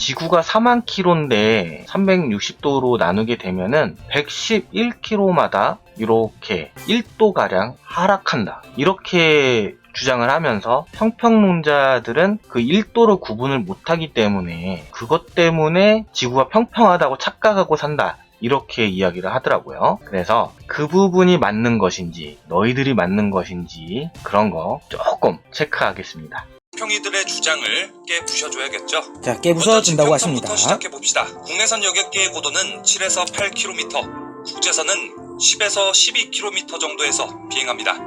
지구가 4만 킬로인데 360도로 나누게 되면은 111킬로마다 이렇게 1도 가량 하락한다. 이렇게 주장을 하면서 평평론자들은 그 1도를 구분을 못하기 때문에 그것 때문에 지구가 평평하다고 착각하고 산다. 이렇게 이야기를 하더라고요. 그래서 그 부분이 맞는 것인지, 너희들이 맞는 것인지 그런 거 조금 체크하겠습니다. 평이들의 주장을 깨 부셔줘야겠죠. 자, 깨 부서진다고 먼저 하십니다. 시작해 봅시다. 국내선 여객기의 고도는 7에서 8km, 국제선은 10에서 12km 정도에서 비행합니다.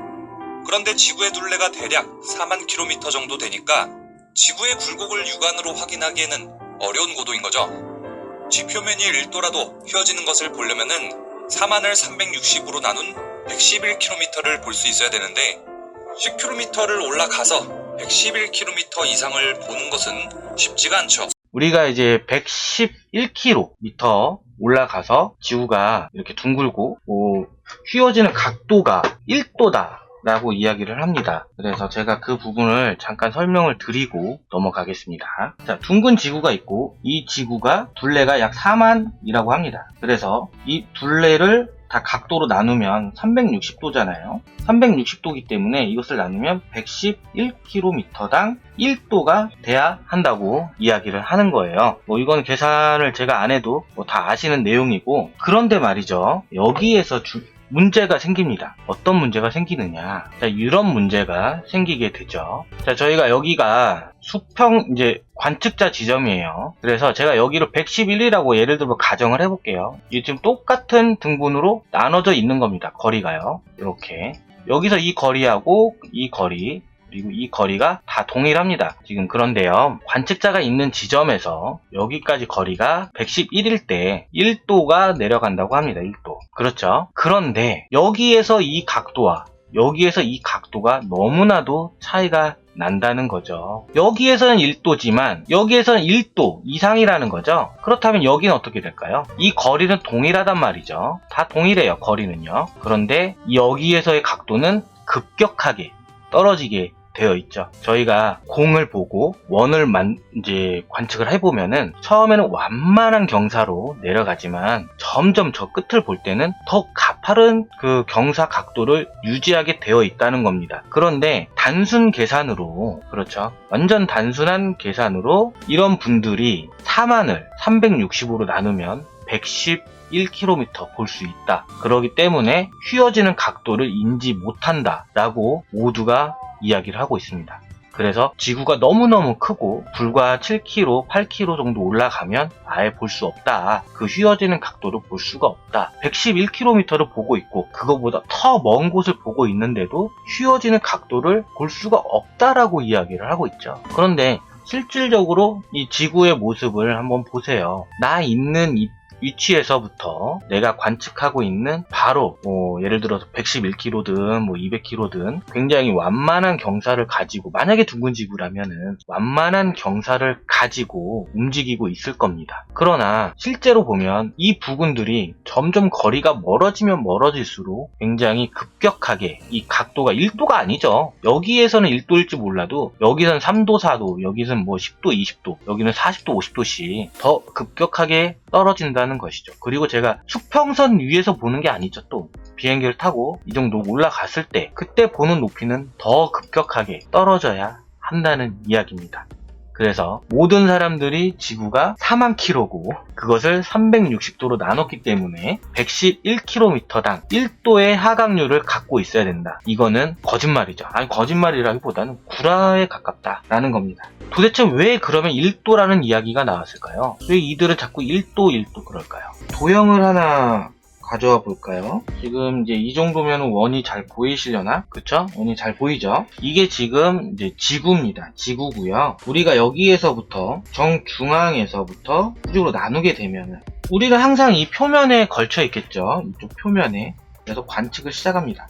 그런데 지구의 둘레가 대략 4만 km 정도 되니까 지구의 굴곡을 육안으로 확인하기에는 어려운 고도인 거죠. 지표면이 1도라도 휘어지는 것을 보려면은 4만을 360으로 나눈 111km를 볼 수 있어야 되는데 10km를 올라가서 111km 이상을 보는 것은 쉽지가 않죠. 우리가 이제 111km 올라가서 지구가 이렇게 둥글고 뭐 휘어지는 각도가 1도다. 라고 이야기를 합니다. 그래서 제가 그 부분을 잠깐 설명을 드리고 넘어가겠습니다. 자, 둥근 지구가 있고 이 지구가 둘레가 약 4만이라고 합니다. 그래서 이 둘레를 다 각도로 나누면 360도잖아요. 360도기 때문에 이것을 나누면 111km당 1도가 돼야 한다고 이야기를 하는 거예요. 뭐 이건 계산을 제가 안 해도 뭐 다 아시는 내용이고 그런데 말이죠. 여기에서 주- 문제가 생깁니다. 어떤 문제가 생기느냐. 자, 이런 문제가 생기게 되죠. 자, 저희가 여기가 수평, 이제 관측자 지점이에요. 그래서 제가 여기를 111이라고 예를 들어 가정을 해볼게요. 이게 지금 똑같은 등분으로 나눠져 있는 겁니다. 거리가요. 이렇게. 여기서 이 거리하고 이 거리, 그리고 이 거리가 다 동일합니다. 지금 그런데요. 관측자가 있는 지점에서 여기까지 거리가 111일 때 1도가 내려간다고 합니다. 1도. 그렇죠. 그런데 여기에서 이 각도와 여기에서 이 각도가 너무나도 차이가 난다는 거죠. 여기에서는 1도지만 여기에서는 1도 이상이라는 거죠. 그렇다면 여기는 어떻게 될까요? 이 거리는 동일하단 말이죠. 다 동일해요. 거리는요. 그런데 여기에서의 각도는 급격하게 떨어지게 되어 있죠. 저희가 공을 보고 원을 만, 이제 관측을 해보면은 처음에는 완만한 경사로 내려가지만 점점 저 끝을 볼 때는 더 가파른 그 경사 각도를 유지하게 되어 있다는 겁니다. 그런데 단순 계산으로, 그렇죠. 완전 단순한 계산으로 이런 분들이 4만을 360으로 나누면 111km 볼 수 있다. 그러기 때문에 휘어지는 각도를 인지 못한다. 라고 모두가 이야기를 하고 있습니다. 그래서 지구가 너무너무 크고 불과 7km, 8km 정도 올라가면 아예 볼 수 없다. 그 휘어지는 각도를 볼 수가 없다. 111km를 보고 있고 그거보다 더 먼 곳을 보고 있는데도 휘어지는 각도를 볼 수가 없다라고 이야기를 하고 있죠. 그런데 실질적으로 이 지구의 모습을 한번 보세요. 나 있는 이 위치에서부터 내가 관측하고 있는 바로 뭐 예를 들어서 111km든 뭐 200km든 굉장히 완만한 경사를 가지고 만약에 둥근 지구라면은 완만한 경사를 가지고 움직이고 있을 겁니다. 그러나 실제로 보면 이 부근들이 점점 거리가 멀어지면 멀어질수록 굉장히 급격하게 이 각도가 1도가 아니죠. 여기에서는 1도일지 몰라도 여기선 3도, 4도, 여기선 뭐 10도, 20도, 여기는 40도, 50도씩 더 급격하게 떨어진다는 것이죠. 그리고 제가 수평선 위에서 보는 게 아니죠. 또 비행기를 타고 이 정도 올라갔을 때 그때 보는 높이는 더 급격하게 떨어져야 한다는 이야기입니다. 그래서 모든 사람들이 지구가 4만 킬로고 그것을 360도로 나눴기 때문에 111km당 1도의 하강률을 갖고 있어야 된다. 이거는 거짓말이죠. 아니 거짓말이라기보다는 구라에 가깝다라는 겁니다. 도대체 왜 그러면 1도라는 이야기가 나왔을까요? 왜 이들은 자꾸 1도 1도 그럴까요? 도형을 하나 가져와 볼까요? 지금 이제 이 정도면 원이 잘 보이시려나? 그쵸? 원이 잘 보이죠? 이게 지금 이제 지구입니다. 지구고요. 우리가 여기에서부터 정중앙에서부터 이쪽으로 나누게 되면은 우리는 항상 이 표면에 걸쳐 있겠죠. 이쪽 표면에. 그래서 관측을 시작합니다.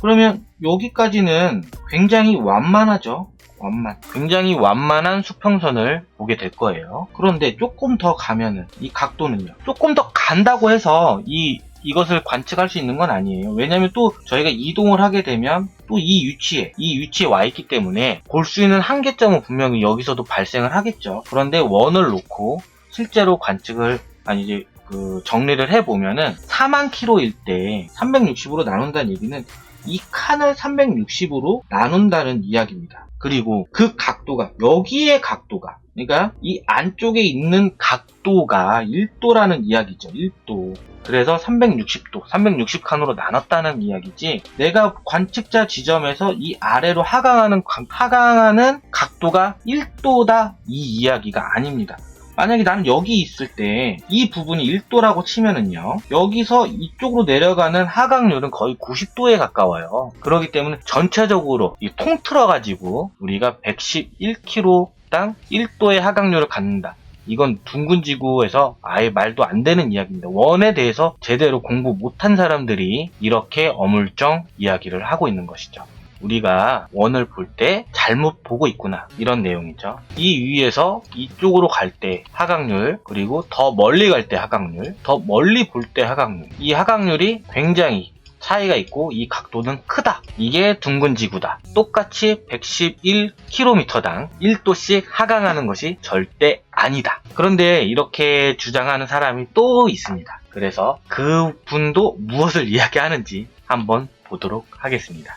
그러면 여기까지는 굉장히 완만하죠. 완만. 굉장히 완만한 수평선을 보게 될 거예요. 그런데 조금 더 가면은 이 각도는요. 조금 더 간다고 해서 이 이것을 관측할 수 있는 건 아니에요. 왜냐면 또 저희가 이동을 하게 되면 또또이 위치에 이 위치에 와 있기 때문에 볼 수 있는 한계점은 분명히 여기서도 발생을 하겠죠. 그런데 원을 놓고 실제로 관측을 아니 이제 그 정리를 해 보면은 4만 킬로일 때 360으로 나눈다는 얘기는 이 칸을 360으로 나눈다는 이야기입니다. 그리고 그 각도가 여기의 각도가 그러니까 이 안쪽에 있는 각도가 1도라는 이야기죠. 1도. 그래서 360도, 360칸으로 나눴다는 이야기지. 내가 관측자 지점에서 이 아래로 하강하는 관- 하강하는 각도가 1도다 이 이야기가 아닙니다. 만약에 나는 여기 있을 때 이 부분이 1도라고 치면은요 여기서 이쪽으로 내려가는 하강률은 거의 90도에 가까워요 그렇기 때문에 전체적으로 이 통틀어 가지고 우리가 111km 당 1도의 하강률을 갖는다 이건 둥근 지구에서 아예 말도 안 되는 이야기입니다. 원에 대해서 제대로 공부 못한 사람들이 이렇게 어물쩡 이야기를 하고 있는 것이죠. 우리가 원을 볼 때 잘못 보고 있구나 이런 내용이죠. 이 위에서 이쪽으로 갈 때 하강률 그리고 더 멀리 갈 때 하강률 더 멀리 볼 때 하강률 이 하강률이 굉장히 차이가 있고 이 각도는 크다. 이게 둥근 지구다. 똑같이 111km당 1도씩 하강하는 것이 절대 아니다. 그런데 이렇게 주장하는 사람이 또 있습니다. 그래서 그 분도 무엇을 이야기하는지 한번 보도록 하겠습니다.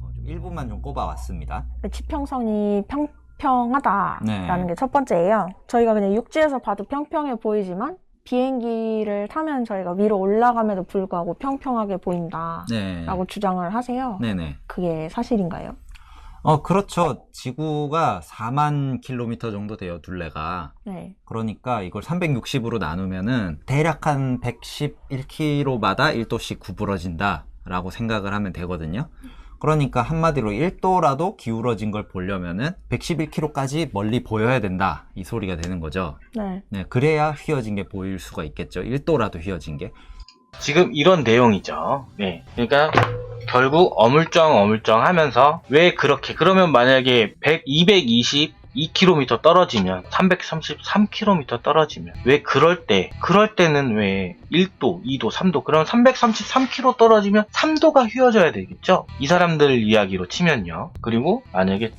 어, 좀 일부만 좀 꼽아왔습니다. 지평선이 평평하다라는 네. 게첫 번째예요. 저희가 그냥 육지에서 봐도 평평해 보이지만 비행기를 타면 저희가 위로 올라감에도 불구하고 평평하게 보인다라고 네. 주장을 하세요. 네네. 그게 사실인가요? 어, 그렇죠. 지구가 4만 킬로미터 정도 돼요, 둘레가. 네. 그러니까 이걸 360으로 나누면은 대략 한 111km마다 1도씩 구부러진다라고 생각을 하면 되거든요. 그러니까 한마디로 1도라도 기울어진 걸 보려면은 111km까지 멀리 보여야 된다. 이 소리가 되는 거죠. 네. 네, 그래야 휘어진 게 보일 수가 있겠죠. 1도라도 휘어진 게. 지금 이런 내용이죠. 네. 그러니까 결국 어물쩡 어물쩡 하면서 왜 그렇게 그러면 만약에 100, 222km 떨어지면 333km 떨어지면 왜 그럴 때 그럴 때는 왜 1도, 2도, 3도 그럼 333km 떨어지면 3도가 휘어져야 되겠죠. 이 사람들 이야기로 치면요. 그리고 만약에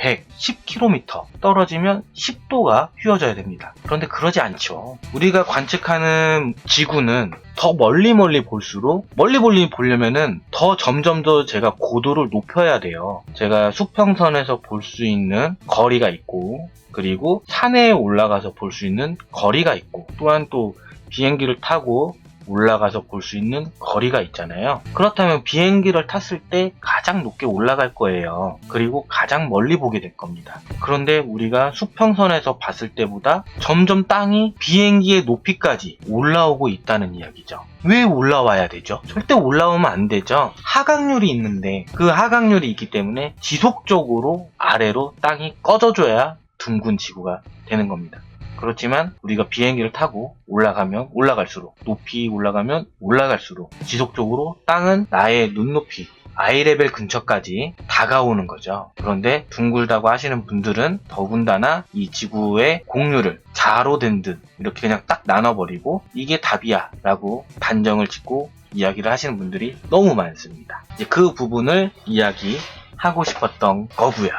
1110km 떨어지면 10도가 휘어져야 됩니다. 그런데 그러지 않죠. 우리가 관측하는 지구는 더 멀리 멀리 볼수록 멀리 멀리 보려면은 더 점점 더 제가 고도를 높여야 돼요. 제가 수평선에서 볼 수 있는 거리가 있고 그리고 산에 올라가서 볼 수 있는 거리가 있고 또한 또 비행기를 타고 올라가서 볼 수 있는 거리가 있잖아요. 그렇다면 비행기를 탔을 때 가장 높게 올라갈 거예요. 그리고 가장 멀리 보게 될 겁니다. 그런데 우리가 수평선에서 봤을 때보다 점점 땅이 비행기의 높이까지 올라오고 있다는 이야기죠. 왜 올라와야 되죠? 절대 올라오면 안 되죠. 하강률이 있는데 그 하강률이 있기 때문에 지속적으로 아래로 땅이 꺼져줘야 둥근 지구가 되는 겁니다. 그렇지만 우리가 비행기를 타고 올라가면 올라갈수록 높이 올라가면 올라갈수록 지속적으로 땅은 나의 눈높이 아이레벨 근처까지 다가오는 거죠. 그런데 둥글다고 하시는 분들은 더군다나 이 지구의 공유를 자로 된 듯 이렇게 그냥 딱 나눠버리고 이게 답이야 라고 단정을 짓고 이야기를 하시는 분들이 너무 많습니다. 이제 그 부분을 이야기하고 싶었던 거고요.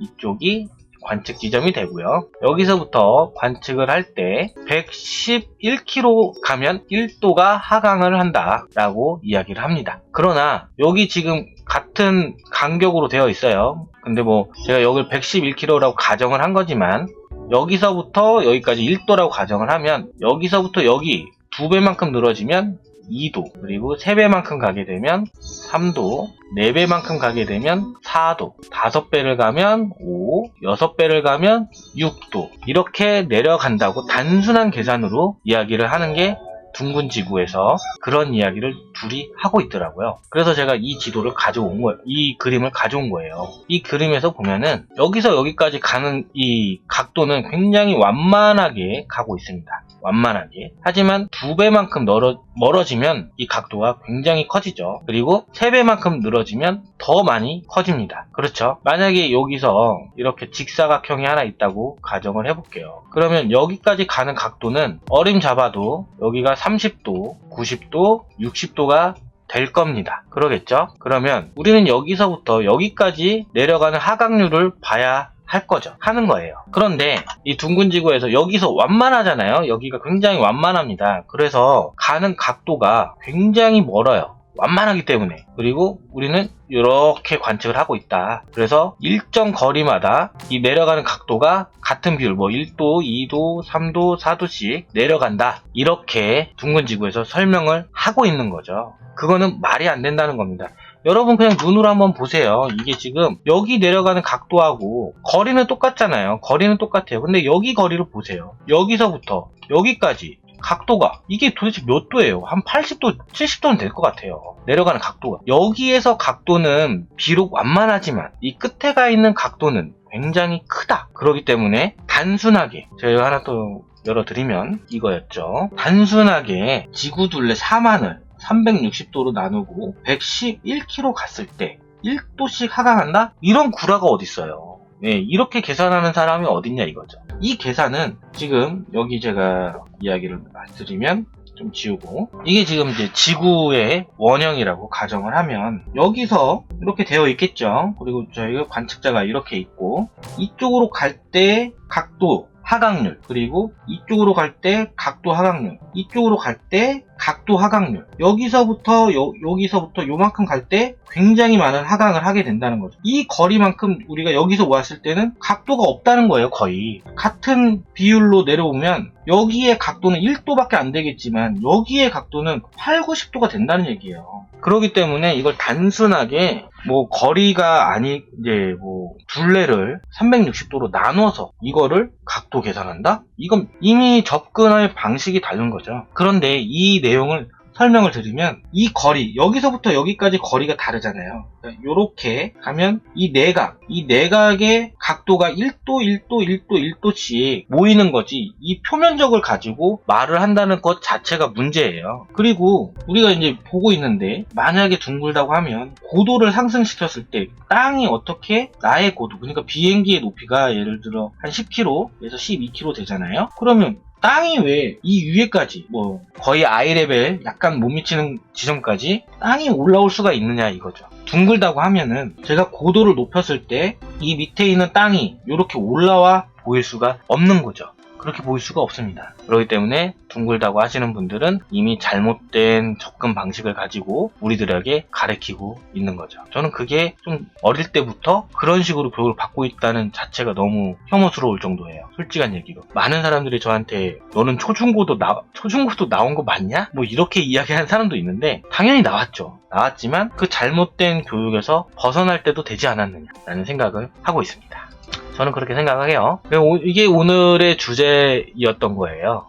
이쪽이 관측 지점이 되고요. 여기서부터 관측을 할 때 111km 가면 1도가 하강을 한다라고 이야기를 합니다. 그러나 여기 지금 같은 간격으로 되어 있어요. 근데 뭐 제가 여기를 111km라고 가정을 한 거지만 여기서부터 여기까지 1도라고 가정을 하면 여기서부터 여기 두 배만큼 늘어지면 2도 그리고 3배만큼 가게 되면 3도 4배만큼 가게 되면 4도 5배를 가면 5 6배를 가면 6도 이렇게 내려간다고 단순한 계산으로 이야기를 하는 게 둥근 지구에서 그런 이야기를 둘이 하고 있더라고요. 그래서 제가 이 지도를 가져온 거예요. 이 그림을 가져온 거예요. 이 그림에서 보면은 여기서 여기까지 가는 이 각도는 굉장히 완만하게 가고 있습니다. 완만하게. 하지만 두 배만큼 멀어, 멀어지면 이 각도가 굉장히 커지죠. 그리고 세 배만큼 늘어지면 더 많이 커집니다. 그렇죠? 만약에 여기서 이렇게 직사각형이 하나 있다고 가정을 해볼게요. 그러면 여기까지 가는 각도는 어림 잡아도 여기가 30도, 90도, 60도가 될 겁니다. 그러겠죠? 그러면 우리는 여기서부터 여기까지 내려가는 하강률을 봐야 할 거죠. 하는 거예요. 그런데 이 둥근 지구에서 여기서 완만하잖아요. 여기가 굉장히 완만합니다. 그래서 가는 각도가 굉장히 멀어요. 완만하기 때문에. 그리고 우리는 이렇게 관측을 하고 있다. 그래서 일정 거리마다 이 내려가는 각도가 같은 비율, 뭐 1도, 2도, 3도, 4도씩 내려간다. 이렇게 둥근 지구에서 설명을 하고 있는 거죠. 그거는 말이 안 된다는 겁니다. 여러분 그냥 눈으로 한번 보세요. 이게 지금 여기 내려가는 각도하고 거리는 똑같잖아요. 거리는 똑같아요. 근데 여기 거리를 보세요. 여기서부터 여기까지 각도가 이게 도대체 몇 도예요? 한 80도, 70도는 될 것 같아요. 내려가는 각도가. 여기에서 각도는 비록 완만하지만 이 끝에 가 있는 각도는 굉장히 크다. 그렇기 때문에 단순하게 제가 하나 또 열어드리면 이거였죠. 단순하게 지구 둘레 4만을 360도로 나누고 111km 갔을 때 1도씩 하강한다? 이런 구라가 어딨어요. 네, 이렇게 계산하는 사람이 어딨냐 이거죠. 이 계산은 지금 여기 제가 이야기를 드리면 좀 지우고 이게 지금 이제 지구의 원형이라고 가정을 하면 여기서 이렇게 되어 있겠죠. 그리고 저희가 관측자가 이렇게 있고 이쪽으로 갈 때 각도 하강률 그리고 이쪽으로 갈 때 각도 하강률 이쪽으로 갈 때 각도 하강률. 여기서부터 요, 여기서부터 요만큼 갈 때 굉장히 많은 하강을 하게 된다는 거죠. 이 거리만큼 우리가 여기서 왔을 때는 각도가 없다는 거예요 거의. 같은 비율로 내려오면 여기에 각도는 1도밖에 안 되겠지만 여기에 각도는 8, 90도가 된다는 얘기예요. 그렇기 때문에 이걸 단순하게 뭐 거리가 아니 이제 뭐 둘레를 360도로 나눠서 이거를 각도 계산한다? 이건 이미 접근할 방식이 다른 거죠. 그런데 이 내용을 설명을 드리면 이 거리 여기서부터 여기까지 거리가 다르잖아요. 이렇게 가면 이 내각 이 내각의 각도가 1도 1도 1도 1도씩 모이는 거지 이 표면적을 가지고 말을 한다는 것 자체가 문제예요. 그리고 우리가 이제 보고 있는데 만약에 둥글다고 하면 고도를 상승시켰을 때 땅이 어떻게 나의 고도 그러니까 비행기의 높이가 예를 들어 한 10km에서 12km 되잖아요. 그러면 땅이 왜 이 위에까지 뭐 거의 아이 레벨 약간 못 미치는 지점까지 땅이 올라올 수가 있느냐 이거죠. 둥글다고 하면은 제가 고도를 높였을 때 이 밑에 있는 땅이 이렇게 올라와 보일 수가 없는 거죠. 그렇게 보일 수가 없습니다. 그렇기 때문에 둥글다고 하시는 분들은 이미 잘못된 접근 방식을 가지고 우리들에게 가르치고 있는 거죠. 저는 그게 좀 어릴 때부터 그런 식으로 교육을 받고 있다는 자체가 너무 혐오스러울 정도예요. 솔직한 얘기로. 많은 사람들이 저한테 너는 초중고도 나, 초중고도 나온 거 맞냐? 뭐 이렇게 이야기하는 사람도 있는데 당연히 나왔죠. 나왔지만 그 잘못된 교육에서 벗어날 때도 되지 않았느냐라는 생각을 하고 있습니다. 저는 그렇게 생각해요. 이게 오늘의 주제였던 거예요.